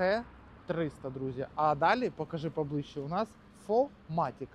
Це 300, друзі. А далі покажи поближче. У нас Fomatic.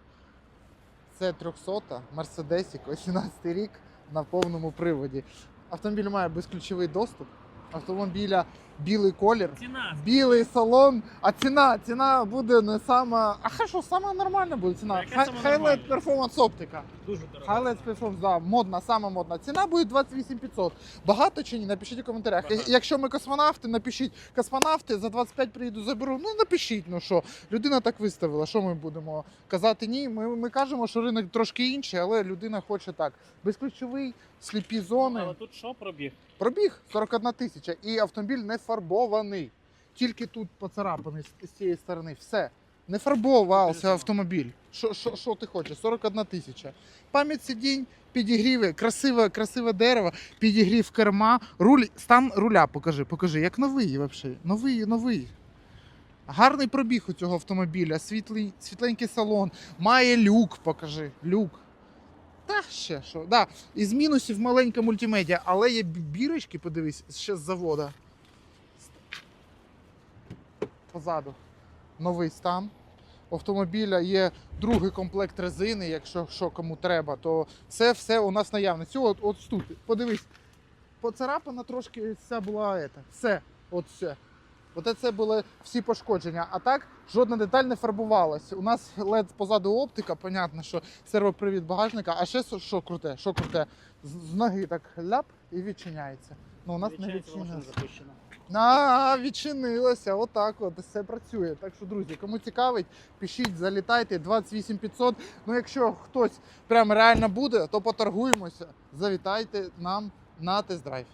Це 300 Мерседесік, 18 рік на повному приводі. Автомобіль має безключовий доступ. Автомобіля білий колір, Ціна. білий салон. А ціна, ціна буде не сама. А хай що, сама нормальна буде ціна. Нормальна? Performance оптика. Дуже дорога. Highlight Performance, да, модна, сама модна. Ціна буде 28 500. Багато чи ні? Напишіть у коментарях. Багато. Якщо ми космонавти, напишіть космонавти, за 25 приїду заберу. Ну напишіть, ну що. Людина так виставила. Що ми будемо казати? Ні, ми, ми кажемо, що ринок трошки інший, але людина хоче так. Безключовий, сліпі зони. Але тут що пробіг? Пробіг 41 тисяча і автомобіль не фарбований. Тільки тут поцарапаний з цієї сторони. Все. Не фарбувався автомобіль. Що, що, що ти хочеш? 41 тисяча. Пам'ять сидінь, підігріви, красиве, красиве дерево, підігрів керма, руль, стан руля покажи, покажи, як новий взагалі. Новий, новий. Гарний пробіг у цього автомобіля, світлий, світленький салон, має люк, покажи. Люк. Та ще що. Да. Із мінусів маленька мультимедіа, але є бірочки, подивись, ще з завода. Позаду. Новий стан. У автомобіля є другий комплект резини, якщо що кому треба, то це все у нас наявне. Цього от, от тут, подивись, поцарапана трошки ця була ета. Все, от все. От це були всі пошкодження. А так жодна деталь не фарбувалась. У нас LED позаду оптика, понятно, що сервопривід багажника. А ще що- круте? Що круте? З, з ноги так ляп і відчиняється. Ну, у нас не запущена. А, відчинилося, отак от все працює. Так що, друзі, кому цікавить, пишіть, залітайте 28 500. Ну, якщо хтось прям реально буде, то поторгуємося. Завітайте нам на тест-драйв.